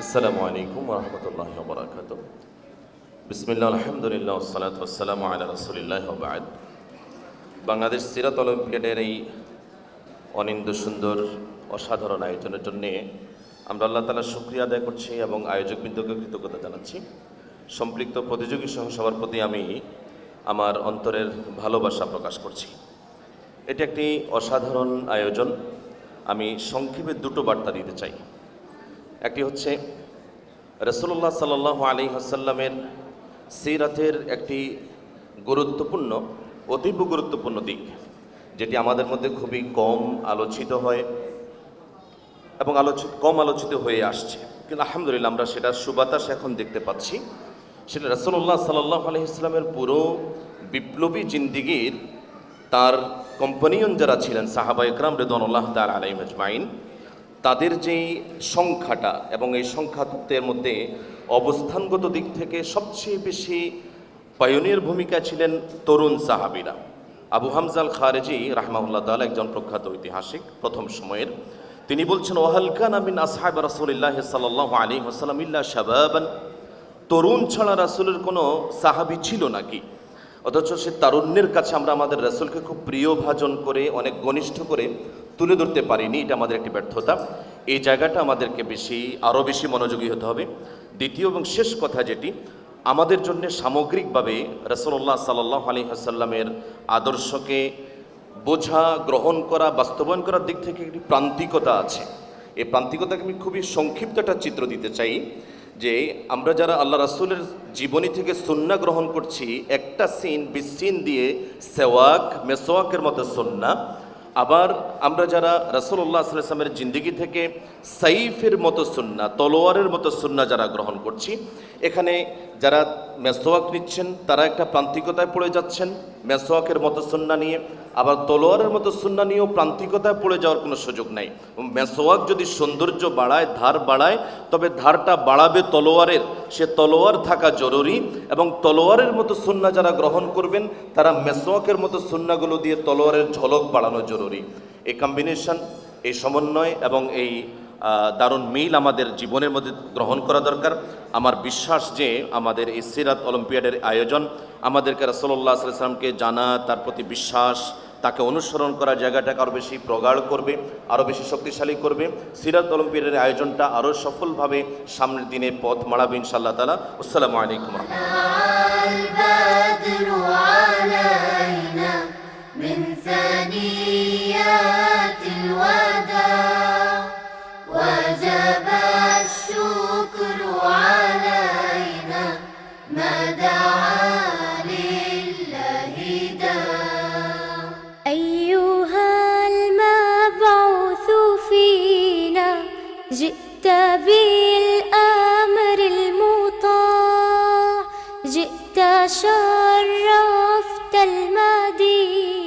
আসসালামু আলাইকুম রহমতুল্লাহ বরাকাত বিসমিল্লা আলহামদুলিল্লাহ সালাত আসসালাম আলা রসুলিল্লাহ বাদ বাংলাদেশ সিরাত অলিম্পিয়াডের এই অনিন্দ সুন্দর অসাধারণ আয়োজনের জন্যে আমরা আল্লাহ তালা শুক্রিয়া আদায় করছি এবং আয়োজক আয়োজকবৃন্দকে কৃতজ্ঞতা জানাচ্ছি। সম্পৃক্ত প্রতিযোগী সহ সবার প্রতি আমি আমার অন্তরের ভালোবাসা প্রকাশ করছি। এটি একটি অসাধারণ আয়োজন। আমি সংক্ষেপে দুটো বার্তা দিতে চাই। একটি হচ্ছে রসুল্লাহ সাল্লাহ আলী হাসাল্লামের সিরাতের একটি গুরুত্বপূর্ণ, অতীব গুরুত্বপূর্ণ দিক, যেটি আমাদের মধ্যে খুবই কম আলোচিত হয় এবং আলোচিত কম আলোচিত হয়ে আসছে। কিন্তু আলহামদুলিল্লাহ আমরা সেটার সুবাতাস এখন দেখতে পাচ্ছি। সেটা রসুল্লাহ সাল্লাহ আলি ইসলামের পুরো বিপ্লবী জিন্দিগির তার কম্পানিয়ন যারা ছিলেন, সাহাবা ইকরাম রেদনুল্লাহ তার আলাই মজমাইন তাদের যেই সংখ্যাটা এবং এই সংখ্যাতত্ত্বের মধ্যে অবস্থানগত দিক থেকে সবচেয়ে বেশি পায়োনিয়ার ভূমিকা ছিলেন তরুণ সাহাবিরা। আবু হামজাল খারেজি রাহমাউল্লাহ তাল একজন প্রখ্যাত ঐতিহাসিক প্রথম সময়ের। তিনি বলছেন ওয়াহালকান আমিন আসহাব রাসুলিল্লাহ সাল্লাহ আলী হাসালাম ইল্লা শাবাবান। তরুণ ছাড়া রাসুলের কোনো সাহাবি ছিল নাকি? অথচ সে তারুণ্যের কাছে আমরা আমাদের রাসুলকে খুব প্রিয় ভাজন করে, অনেক ঘনিষ্ঠ করে তুলে ধরতে পারিনি। এটা আমাদের একটি ব্যর্থতা। এই জায়গাটা আমাদেরকে বেশি আরও বেশি মনোযোগী হতে হবে। দ্বিতীয় এবং শেষ কথা যেটি, আমাদের জন্য সামগ্রিকভাবে রসল্লাহ সাল্লাহ আলী হাসাল্লামের আদর্শকে বোঝা, গ্রহণ করা, বাস্তবায়ন করার দিক থেকে একটি প্রান্তিকতা আছে। এই প্রান্তিকতাকে আমি খুবই সংক্ষিপ্ত একটা চিত্র দিতে চাই যে আমরা যারা আল্লাহ রাসুলের জীবনী থেকে সন্না গ্রহণ করছি, একটা সিন বিসিন দিয়ে সেওয়াক, মেসোয়াকের মতো সন্না। আবার আমরা যারা রসুল্লাহ আসলামের জিন্দিগি থেকে সাইফের মতো সুন্না, তলোয়ারের মতো সুন্না যারা গ্রহণ করছি, এখানে যারা মেসোয়াক নিচ্ছেন, তারা একটা প্রান্তিকতায় পড়ে যাচ্ছেন। মেসোয়াকের মতো সুন্না নিয়ে, আবার তলোয়ারের মতো সুন্না নিয়েও প্রান্তিকতায় পড়ে যাওয়ার কোনো সুযোগ নাই। মেসোয়াক যদি সৌন্দর্য বাড়ায়, ধার বাড়ায়, তবে ধারটা বাড়াবে তলোয়ারের। সে তলোয়ার থাকা জরুরি এবং তলোয়ারের মতো সুন্না যারা গ্রহণ করবেন, তারা মেসোয়াকের মতো সুন্নাগুলো দিয়ে তলোয়ারের ঝলক বাড়ানো জরুরি। এই কম্বিনেশন এই সমন্বয় এবং এই দারুণ মিল আমাদের জীবনের মধ্যে গ্রহণ করা দরকার। আমার বিশ্বাস যে আমাদের এই সিরাত অলিম্পিয়াডের আয়োজন আমাদেরকে রসল্লাহ সাল্লামকে জানা, তার প্রতি বিশ্বাস, তাকে অনুসরণ করার জায়গাটাকে আরও বেশি প্রগাঢ় করবে আরও বেশি শক্তিশালী করবে। সিরাত অলিম্পিয়াডের আয়োজনটা আরও সফলভাবে সামনের দিনে পথ মাড়াবে ইনশাআল্লাহ তালা আসসালামু আলাইকুম شهيدا أيها المبعوث فينا جئت بالأمر المطاع جئت شرفت المدينة.